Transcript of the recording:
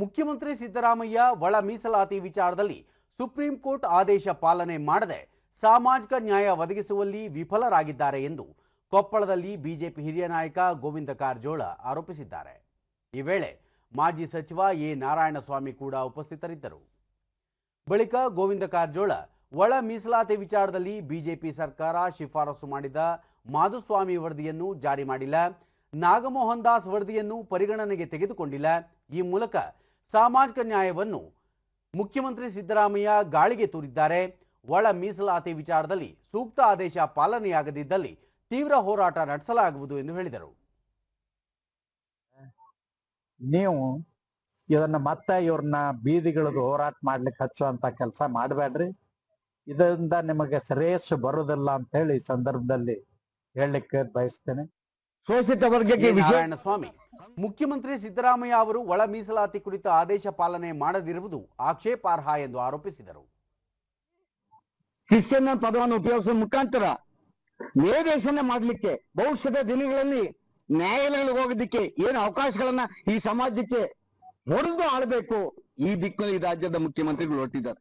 ಮುಖ್ಯಮಂತ್ರಿ ಸಿದ್ದರಾಮಯ್ಯ ಒಳ ಮೀಸಲಾತಿ ವಿಚಾರದಲ್ಲಿ ಸುಪ್ರೀಂ ಕೋರ್ಟ್ ಆದೇಶ ಪಾಲನೆ ಮಾಡದೆ ಸಾಮಾಜಿಕ ನ್ಯಾಯ ಒದಗಿಸುವಲ್ಲಿ ವಿಫಲರಾಗಿದ್ದಾರೆ ಎಂದು ಕೊಪ್ಪಳದಲ್ಲಿ ಬಿಜೆಪಿ ಹಿರಿಯ ನಾಯಕ ಗೋವಿಂದ ಕಾರಜೋಳ ಆರೋಪಿಸಿದ್ದಾರೆ. ಈ ವೇಳೆ ಮಾಜಿ ಸಚಿವ ಎ ನಾರಾಯಣಸ್ವಾಮಿ ಕೂಡ ಉಪಸ್ಥಿತರಿದ್ದರು. ಬಳಿಕ ಗೋವಿಂದ ಕಾರಜೋಳ ಒಳ ಮೀಸಲಾತಿ ವಿಚಾರದಲ್ಲಿ ಬಿಜೆಪಿ ಸರ್ಕಾರ ಶಿಫಾರಸು ಮಾಡಿದ ಮಾಧುಸ್ವಾಮಿ ವರದಿಯನ್ನು ಜಾರಿ ಮಾಡಿಲ್ಲ. ನಾಗಮೋಹನ್ ದಾಸ್ ವರದಿಯನ್ನು ಪರಿಗಣನೆಗೆ ತೆಗೆದುಕೊಂಡಿಲ್ಲ. ಈ ಮೂಲಕ ಸಾಮಾಜಿಕ ನ್ಯಾಯವನ್ನು ಮುಖ್ಯಮಂತ್ರಿ ಸಿದ್ದರಾಮಯ್ಯ ಗಾಳಿಗೆ ತೂರಿದ್ದಾರೆ. ಒಳ ಮೀಸಲಾತಿ ವಿಚಾರದಲ್ಲಿ ಸೂಕ್ತ ಆದೇಶ ಪಾಲನೆಯಾಗದಿದ್ದಲ್ಲಿ ತೀವ್ರ ಹೋರಾಟ ನಡೆಸಲಾಗುವುದು ಎಂದು ಹೇಳಿದರು. ನೀವು ಇದನ್ನ ಮತ್ತೆ ಇವ್ರನ್ನ ಬೀದಿಗಳದು ಹೋರಾಟ ಮಾಡ್ಲಿಕ್ಕೆ ಹಚ್ಚುವಂತ ಕೆಲಸ ಮಾಡಬೇಡ್ರಿ. ಇದರಿಂದ ನಿಮಗೆ ಶ್ರೇಯಸ್ಸು ಬರುವುದಿಲ್ಲ ಅಂತ ಹೇಳಿ ಈ ಸಂದರ್ಭದಲ್ಲಿ ಹೇಳಲಿಕ್ಕೆ ಬಯಸ್ತೇನೆ. ಶೋಷಿತ ವರ್ಗಕ್ಕೆ ನಾರಾಯಣ ನಾರಾಯಣಸ್ವಾಮಿ ಮುಖ್ಯಮಂತ್ರಿ ಸಿದ್ದರಾಮಯ್ಯ ಅವರು ಒಳ ಮೀಸಲಾತಿ ಕುರಿತ ಆದೇಶ ಪಾಲನೆ ಮಾಡದಿರುವುದು ಆಕ್ಷೇಪಾರ್ಹ ಎಂದು ಆರೋಪಿಸಿದರು. ಕ್ರಿಶ್ಚಿಯನ್ ಪದವನ್ನು ಉಪಯೋಗಿಸುವ ಮುಖಾಂತರ ವೇದೇಶನ ಮಾಡಲಿಕ್ಕೆ, ಭವಿಷ್ಯದ ದಿನಗಳಲ್ಲಿ ನ್ಯಾಯಾಲಯಗಳಿಗೆ ಹೋಗೋದಕ್ಕೆ ಏನು ಅವಕಾಶಗಳನ್ನ ಈ ಸಮಾಜಕ್ಕೆ ಹೊಡೆದು ಆಳ್ಬೇಕು ಈ ದಿಕ್ಕಿನಲ್ಲಿ ರಾಜ್ಯದ ಮುಖ್ಯಮಂತ್ರಿಗಳು ಹೊರಟಿದ್ದಾರೆ.